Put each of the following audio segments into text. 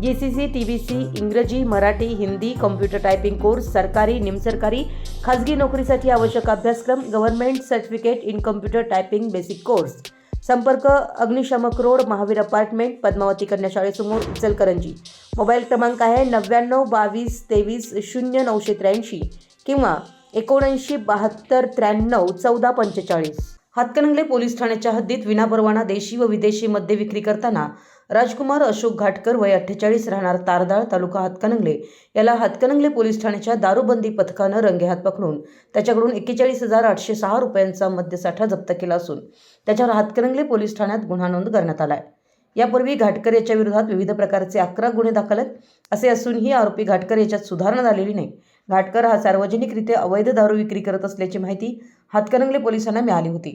G C C T B C इंग्रजी Marathi Hindi computer typing course सरकारी निमसरकारी खाजगी नोकरीसाठी आवश्यक अभ्यासक्रम government certificate in computer typing basic course. संपर्क अग्निशामक रोड महावीर अपार्टमेंट पद्मावती कन्याशाळेसमोर इचलकरंजी मोबाईल क्रमांक आहे नव्याण्णव बावीस तेवीस शून्य नऊशे त्र्याऐंशी किंवा एकोणऐंशी बहात्तर त्र्याण्णव चौदा पंचेचाळीस. हातकणंगले पोलीस ठाण्याच्या हद्दीत विनापरवाना देशी व विदेशी मद्य विक्री करताना राजकुमार अशोक घाटकर वय अठ्ठेचाळीस राहणार तारदाळ तालुका हातकणंगले. याला हातकणंगले पोलीस ठाण्याच्या दारूबंदी पथकानं रंगेहात पकडून त्याच्याकडून एक्केचाळीस हजार आठशे सहा रुपयांचा मद्यसाठा जप्त केला असून त्याच्यावर हातकणंगले पोलीस ठाण्यात गुन्हा नोंद करण्यात आला आहे यापूर्वी घाटकर याच्या विरोधात विविध प्रकारचे अकरा गुन्हे दाखल आहेत. असे असूनही आरोपी घाटकर याच्यात सुधारणा झालेली नाही. घाटकर हा सार्वजनिकरित्या अवैध दारू विक्री करत असल्याची माहिती हातकणंगले पोलिसांना मिळाली होती.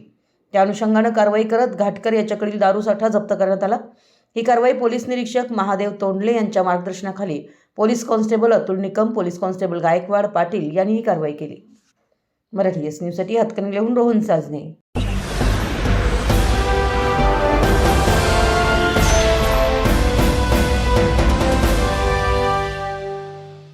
त्या अनुषंगानं कारवाई करत घाटकर याच्याकडील दारूसाठा जप्त करण्यात आला. ही कारवाई पोलीस निरीक्षक महादेव तोंडले यांच्या मार्गदर्शनाखाली police constable Atul Nikam police constable Gaikwad Patil यांनी ही कारवाई केली. मराठी एस न्यूजसाठी हातकणंगलेहून रोहन साजने.